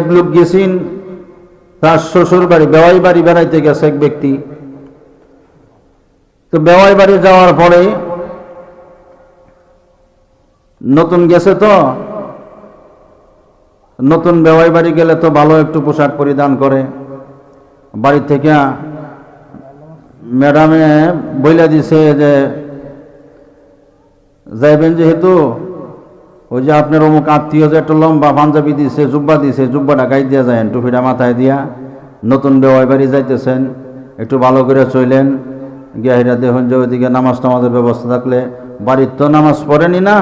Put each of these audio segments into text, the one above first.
এক লোক গেছেন, তার শ্বশুর বাড়ি, বেওয়াই বাড়ি বেড়াইতে গেছে এক ব্যক্তি। তো বেওয়াই বাড়ি যাওয়ার পরে নতুন গেছে তো, নতুন বেওয়াই বাড়ি গেলে তো ভালো একটু পোশাক পরিধান করে। বাড়ি থেকে ম্যাডামে বইলা দিছে যে, যাইবেন যেহেতু ওই যে আপনার অমুক আত্মীয় যে একটা লম্বা পাঞ্জাবি দিছে, জুব্বা দিছে, জুব্বাটা গাই দিয়া যায় টুপিটা মাথায় দিয়া। নতুন বেওয়াই বাড়ি যাইতেছেন, একটু ভালো করে চইলেন, গিয়া হিরা দেখুন যে ওইদিকে নামাজ টামাজের ব্যবস্থা থাকলে, বাড়ির তো নামাজ পড়েনি না,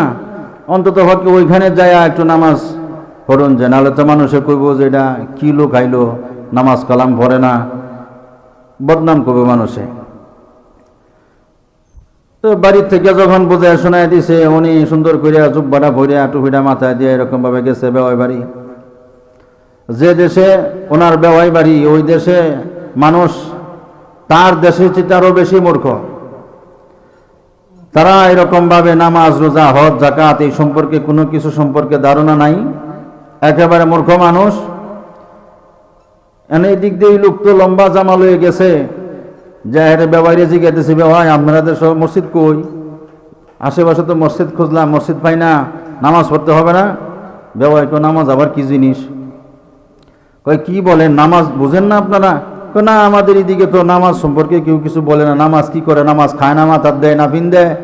অন্তত হকে ওইখানে যায় একটু নামাজ পড়ুন যে, নাহলে তো মানুষে কইব যে এটা কি লোক আইলো, নামাজ কালাম পড়ে না, বদনাম করবে মানুষে। তো বাড়ির থেকে যখন বোঝায় শোনায় দিছে, উনি সুন্দর করে জুব্বাটা ভরিয়া টুপিটা মাথায় দিয়ে এরকম ভাবে গেছে বেওয়াই বাড়ি। যে দেশে ওনার বেওয়াই বাড়ি, ওই দেশে মানুষ তার দেশে চেয়ে আরও বেশি মূর্খ। তারা এরকম ভাবে নামাজ, রোজা, হজ জাকাত এই সম্পর্কে কোনো কিছু সম্পর্কে ধারণা নাই। একেবারে মূর্খ মানুষ। এনে দিক দিয়ে এই লোক তো লম্বা জামা লয়ে গেছে। যাহের ব্যবহারে জিজ্ঞাসা ভাই আপনাদের সব মসজিদ কই? আশেপাশে তো মসজিদ খুঁজলাম, মসজিদ পাই না, নামাজ পড়তে হবে না। ব্যবহার কো নামাজ আবার কি জিনিস? কয়, কি বলেন, নামাজ বুঝেন না আপনারা? না, আমাদের এদিকে তো নামাজ সম্পর্কে কেউ কিছু বলে না। নামাজ কি করে? নামাজ খায় না, মাথার দেয় না পিন দেয়।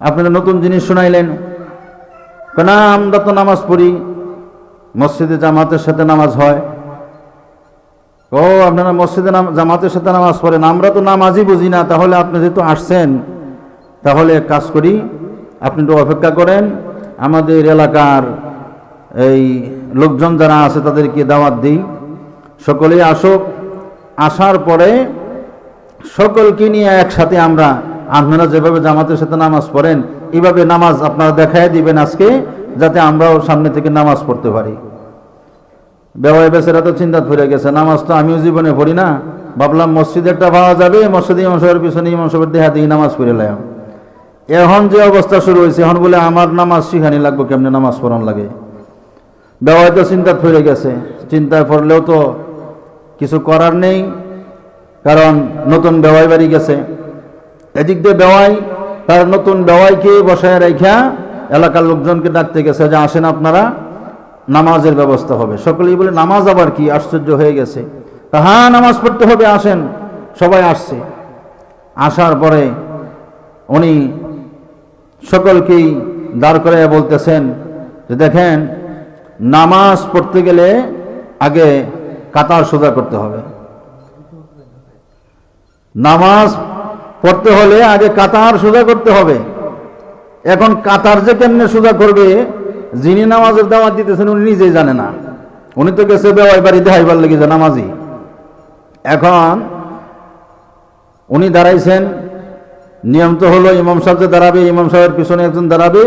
আপনারা নতুন জিনিস শোনাইলেন। না, আমরা তো নামাজ পড়ি। মসজিদে জামাতের সাথে নামাজ হয়। ও, আপনারা মসজিদে নাম, জামাতের সাথে নামাজ পড়েন। আমরা তো নামাজই বুঝি না, তাহলে আপনি যেহেতু আসছেন, তাহলে এক কাজ করি, আপনি একটু অপেক্ষা করেন। আমাদের এলাকার এই লোকজন যারা আছে, তাদেরকে দাওয়াত দিই। সকলেই আসুক। আসার পরে সকলকে নিয়ে একসাথে আমরা, আপনারা যেভাবে জামাতের সাথে নামাজ পড়েন এইভাবে নামাজ আপনারা দেখায় দিবেন আজকে, যাতে আমরাও সামনে থেকে নামাজ পড়তে পারি। বেওয়াই বেসেরা তো চিন্তা ধরে গেছে, নামাজ তো আমিও জীবনে পড়ি না। ভাবলাম মসজিদেরটা পাওয়া যাবে, মসজিদে ইমাম সাহেবের পিছনে ইমাম সাহেবের দেহা দিয়ে নামাজ পড়ে লাম এখন যে অবস্থা শুরু হয়েছে, এখন বলে আমার নামাজ শিখানি লাগবে, কেমনে নামাজ পড়ান লাগে? বেওয়াই তো চিন্তা ধরে গেছে, চিন্তায় পড়লেও তো কিছু করার নেই, কারণ নতুন বেওয়াই বাড়ি গেছে। এদিক দিয়ে বেওয়াই, তার নতুন বেওয়াইকে বসায় রেখা এলাকার লোকজনকে ডাকতে গেছে, যে আসেন আপনারা। নামাজের ব্যবস্থা হবে। সকলেই বলে, নামাজ আবার কি? আশ্চর্য হয়ে গেছে। হ্যাঁ নামাজ পড়তে হবে, আসেন। সবাই আসছে। আসার পরে উনি সকলকেই দাঁড় করে বলতেছেন যে, দেখেন, নামাজ পড়তে গেলে আগে কাতার সোজা করতে হবে। নামাজ পড়তে হলে আগে কাতার সোজা করতে হবে। এখন কাতার যে কেমনে সোজা করবে যিনি নামাজের দাওয়াত দিতেছেন, উনি নিজেই জানে না। উনি তো গেছে বেওয়াই বাড়িতে হাইবার লেগে যে নামাজি। এখন উনি দাঁড়াইছেন, নিয়ম তো হলো ইমাম সাহেব যে দাঁড়াবে, ইমাম সাহেবের পিছনে একজন দাঁড়াবে,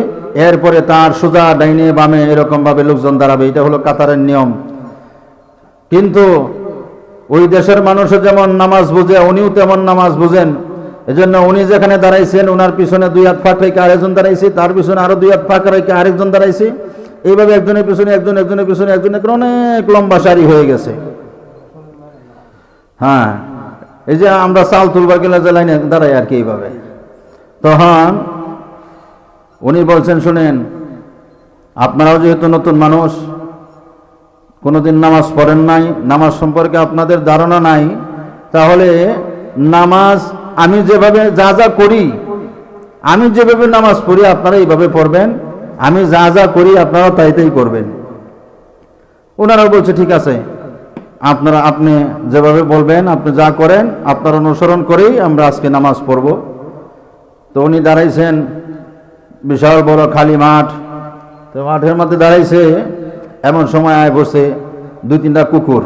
এরপরে তার সোজা ডাইনে বামে এরকম ভাবে লোকজন দাঁড়াবে, এটা হলো কাতারের নিয়ম। কিন্তু ওই দেশের মানুষও যেমন নামাজ বুঝে, উনিও তেমন নামাজ বুঝেন। এজন্য উনি যেখানে দাঁড়াইছেন ওনার পিছনে দুই হাত ফাঁক রেখে আরেকজন দাঁড়াইছে, তার পিছনে আরও দুই হাত ফাঁক রেখে আরেকজন দাঁড়াইছে। এইভাবে একজনের পিছনে একজন একজনের পিছনে একজন একজন অনেক লম্বা সারি হয়ে গেছে। হ্যাঁ এই যে আমরা চাল তুলবার গেলে যে লাইনে দাঁড়াই আর কি এইভাবে। তখন উনি বলছেন, শুনেন, আপনারাও যেহেতু নতুন মানুষ, কোনোদিন নামাজ পড়েন নাই, নামাজ সম্পর্কে আপনাদের ধারণা নাই, তাহলে নামাজ আমি যেভাবে যা যা করি, আমি যেভাবে নামাজ পড়ি, আপনারা এইভাবে পড়বেন। আমি যা যা করি আপনারা তাই তাই করবেন। ওনারা বলছে, ঠিক আছে। আপনারা, আপনি যেভাবে বলবেন, আপনি যা করেন, আপনার অনুসরণ করেই আমরা আজকে নামাজ পড়ব। তো উনি দাঁড়াইছেন, বিশাল বড় খালি মাঠ। তো মাঠের মধ্যে দাঁড়াইছে, এমন সময় আয় বসে দুই তিনটা কুকুর।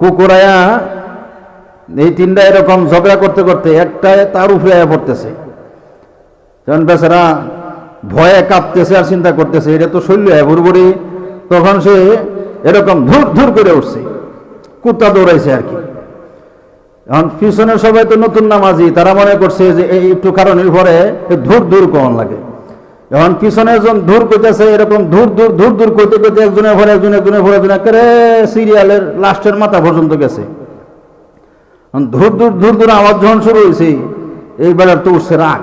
কুকুর আয়া এই তিনটা এরকম ঝগড়া করতে করতে একটা তার উপরে পড়তেছে। যখন বেচারা ভয়ে কাঁপতেছে আর চিন্তা করতেছে, এটা তো শৈল্য ভুরভুরি তখন সে এরকম ধুর ধুর করে উঠছে, কুত্তা দৌড়াইছে আর কি। এখন পিছনে সবাই তো নতুন নামাজি, তারা মনে করছে যে এই একটু কারণের পরে ধুর ধুর কমন লাগে। এখন পিছনে একজন ধূর করতেছে এরকম ধূর ধূর ধূর ধূর করতে করতে একজনের পরে একজন একজনের পরে একজন একেবারে সিরিয়ালের লাস্টের মাথা পর্যন্ত গেছে। ধূর ধূর ধূর ধূর আওয়াজ যখন শুরু হয়েছে এইবার তো উঠছে রাগ।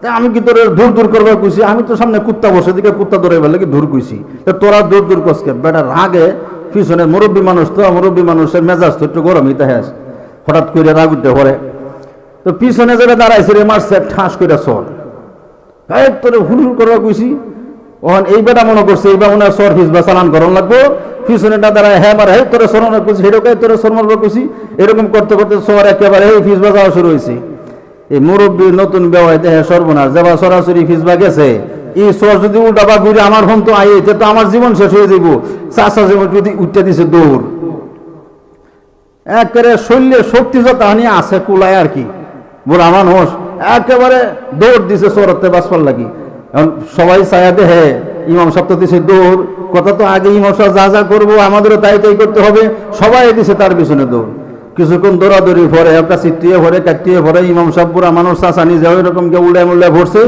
তা আমি কি তোর ধূর ধূর করবার কইছি? আমি তো সামনে কুত্তা বসে দিকে কুত্তা ধরে বেলে কি ধূর কইছি। তা তোরা দূর দূর কসকে বেটা, রাগে পিছনে মুরব্বী মানুষ তো, মুরব্বী মানুষের মেজাজ তো একটু গরমই তাহে হঠাৎ করে রাগ উঠতে পরে। তো পিছনে যারা দাঁড়াইছে রে, মারছে, ঠাস করে এই তোরে হুড়ুর করবা কইছি। ওখান এই বেটা মনে করছে এইবা মনে হয় সর ফিস চালান করন লাগবো। পিছনেটা দাঁড়ায় হ্যাঁ মারা তোরে হেডোকে তোরে মারবা এরকম করতে করতে সর একেবারে এই ফিস যাওয়া শুরু হয়েছে এই মুরব্বী নতুন বেওয়ায় দেহে সর্বনাশ যাবা সরাসরি গেছে। এই সর যদি উল্টা বা ঘুরে আমার ফোন তো আই তো আমার জীবন শেষ হয়ে যাব। চাষা জীবন যদি উঠতে দিছে দৌড় একেবারে শরীরের শক্তি যত আছে কুলায় আর কি। বুড়া মানুষ একেবারে দৌড় দিছে সরতে বাসপার লাগি। এখন সবাই ছায়া দেহে, ইমাম সাহেব তো দৌড়, কথা তো আগে ইমাম সাহেব যা যা করব, আমাদেরও তাই তাই করতে হবে, সবাই দিছে তার পিছনে দৌড়। কিছুক্ষণ দৌড়াদৌড়ি ভরে, একটা চিত্রিয়ে ভরে কাটিয়ে ভরে, ইমাম সাহেব পুরা মানুষ চাষা নিজে ওই রকম কে উল্টায় মুল্লায় ভরছে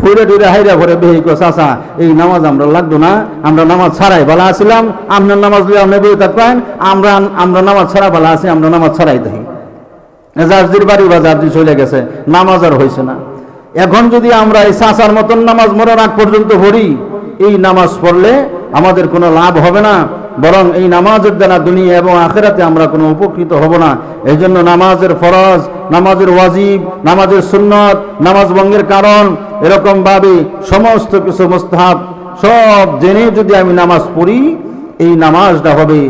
ফুলে টুরে হাইরা ভরে বেহি কো চাষা এই নামাজ আমরা লাগতো না, আমরা নামাজ ছাড়াই ভালো আসছিলাম আপনার নামাজ লিয়ে আপনি বই থাকবেন আমরা আমরা নামাজ ছাড়া ভালো আছি, আমরা নামাজ ছাড়াই দেখি জার্জির বাড়ি বা জার্জি চলে গেছে, নামাজ আর হয়েছে না। এখন যদি আমরা এই চাষার মতন নামাজ মরার আগ পর্যন্ত পড়ি, এই নামাজ পড়লে আমাদের কোনো লাভ হবে না, বরং এই নামাজের দ্বারা দুনিয়া এবং আখেরাতে আমরা কোনো উপকৃত হব না। এই জন্য নামাজের ফরজ, নামাজের ওয়াজিব, নামাজের সুন্নত, নামাজ ভঙ্গের কারণ এরকমভাবে সমস্ত কিছু মোস্তাহাব সব জেনে যদি আমি নামাজ পড়ি, এই নামাজটা হবে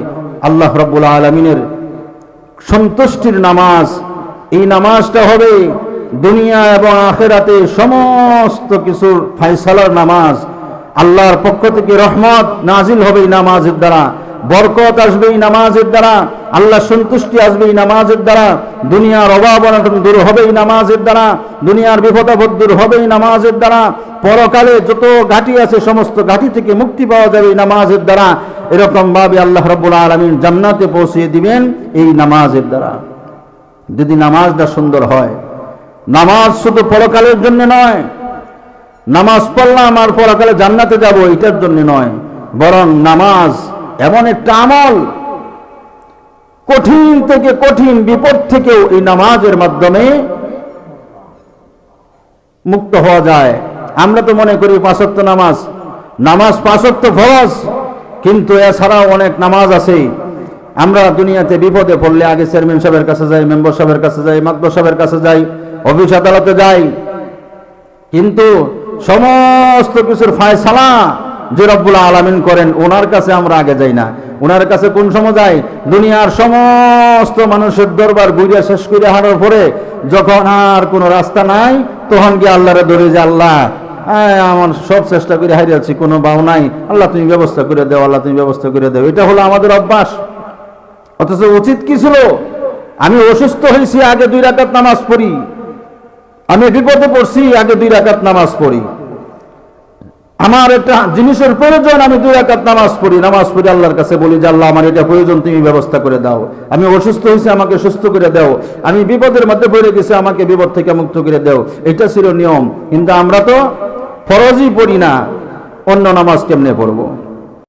আল্লাহ রব্বুল আলমিনের সন্তুষ্টির নামাজ। এই নামাজটা হবে দুনিয়া এবং আখেরাতে সমস্ত কিছুর ফাইসালার নামাজ, আল্লাহর পক্ষ থেকে রহমত নাজিল হবে এই নামাজের দ্বারা। বরকত আসবে এই নামাজের দ্বারা। আল্লাহ সন্তুষ্টি আসবে এই নামাজের দ্বারা। দুনিয়ার অভাব অনটন দূর হবে এই নামাজের দ্বারা। দুনিয়ার বিপদাপদ দূর হবে এই নামাজের দ্বারা। পরকালে যত ঘাটি আছে, সমস্ত ঘাটি থেকে মুক্তি পাওয়া যাবে এই নামাজের দ্বারা। এরকম ভাবে আল্লাহ রব্বুল আলমিন জান্নাতে পৌঁছিয়ে দিবেন এই নামাজের দ্বারা। যদি নামাজটা সুন্দর হয় নামাজ শুধু পরকালের জন্য নয়, নামাজ পড়লাম আর পরকালে জান্নাতে যাব, এটার জন্য নয়, বরং নামাজ এমন একটা আমল। কঠিন থেকে কঠিন, বিপদ থেকেও এই নামাজের মাধ্যমে মুক্ত হওয়া যায়। আমরা তো মনে করি পাঁচত্ব নামাজ নামাজ পাঁচত্ব ফরজ, কিন্তু এছাড়াও অনেক নামাজ আছে। আমরা দুনিয়াতে বিপদে পড়লে আগে চেয়ারম্যান সাহেবের কাছে যাই, মেম্বার সাহেবের কাছে যাই মাদ্দ সাহেবের কাছে যাই অফিস আদালতে যাই। কিন্তু সমস্ত কিছুর ফায়সালা যে রব্বুল আলামিন করেন, ওনার কাছে আমরা আগে যাই না। ওনার কাছে কোন সময় যাই? দুনিয়ার সমস্ত মানুষের দরবার ঘুরে শেষ করে হারার পরে যখন আর কোনো রাস্তা নাই, তখন গিয়ে আল্লাহরে ধরে যে আল্লাহ আমার সব চেষ্টা করে হারিয়েছি কোনো বাউ নাই। আল্লাহ, তুমি ব্যবস্থা করে দাও, আল্লাহ, তুমি ব্যবস্থা করে দাও। এটা হলো আমাদের অভ্যাস। অথচ উচিত কি ছিল? আমি অসুস্থ হয়েছি, আগে দুই রাকাত নামাজ পড়ি। আমি বিপদে পড়ছি, আগে দুই রাকাত নামাজ পড়ি। আমার একটা জিনিসের প্রয়োজন, আমি দুই রাকাত নামাজ পড়ি। নামাজ পড়ি আল্লাহর কাছে বলি যে, আল্লাহ, আমার এটা প্রয়োজন, তুমি ব্যবস্থা করে দাও। আমি অসুস্থ হয়েছি, আমাকে সুস্থ করে দাও। আমি বিপদের মধ্যে পড়ে গেছি, আমাকে বিপদ থেকে মুক্ত করে দাও। এটা ছিল নিয়ম। কিন্তু আমরা তো ফরজই পড়ি না, অন্য নামাজ কেমনে পড়ব?